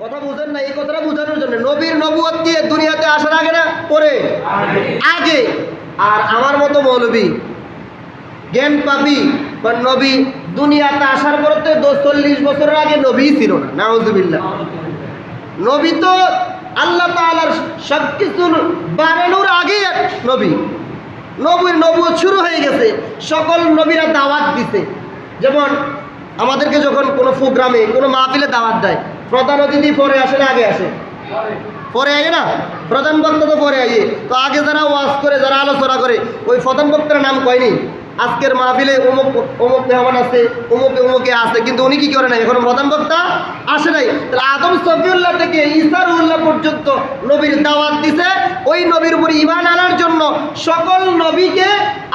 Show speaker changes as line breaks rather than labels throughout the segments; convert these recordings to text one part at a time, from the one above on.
কথা বুঝেন না, এই কথাটা বোঝানোর জন্য। নবীর নবুয়ত দিয়ে দুনিয়াতে আসার আগে না, পরে? আগে। আর আমার মতো মৌলবী, জ্ঞান পাবি বা নবী দুনিয়াতে আসার পর তো দশ চল্লিশ বছরের আগে নবী ছিল না, নাউজুবিল্লাহ। নবী তো আল্লাহ তাআলার সব কিছু বানানোর আগে নবী। নবীর নবুয়ত শুরু হয়ে গেছে, সকল নবীরা দাওয়াত দিছে। যেমন আমাদেরকে যখন কোনো প্রোগ্রামে, কোনো মাহফিলে দাওয়াত দেয় প্রধান অতিথি পরে আসে না, আগে আসে। পরে আগে না? প্রধান বক্তা তো পরে আগে তো আগে যারা ওয়াজ করে, যারা আলোচনা করে, ওই প্রধান বক্তার নাম কয়নি? আজকের মাহফিলে অমুক অমুক মেহমান আছে অমুক অমুকে আছে, কিন্তু উনি কি করে নাই? এখন প্রধান বক্তা আসে নাই। তাহলে আদম সফিউল্লাহ থেকে ইসার উল্লাহ পর্যন্ত নবীর দাওয়াত দিছে। ওই নবীর উপর ইমান আনার জন্য সকল নবীকে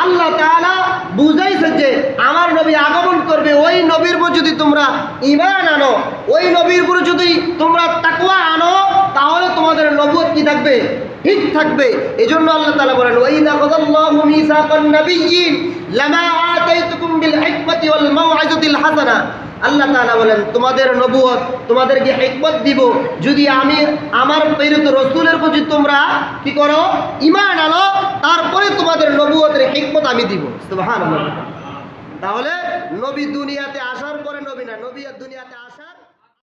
আল্লাহ তাআলা বুঝাইছে যে, আমার নবী আগমন করবে ওই নবীর উপর যদি তোমরা ইমান আনো, ওই নবীর উপর যদি তোমরা তাকওয়া আনো, তাহলে তোমাদের নবুয়ত কি থাকবে? ঠিক থাকবে। এই জন্য আল্লাহ তাআলা বলেন মাউইজাতিল হাসানা। আল্লাহ তাআলা বলেন, তোমাদের নবুয়ত তোমাদেরকে হিকমত দিব? যদি আমি আমার প্রেরিত রসুলের প্রতি তোমরা কি করো, ঈমান আনো, তারপরে তোমাদের নবুয়তের হিকমত আমি দিব। সুবহানাল্লাহ। তাহলে নবী দুনিয়াতে আসার পরে নবী না নবী দুনিয়াতে দুনিয়াতে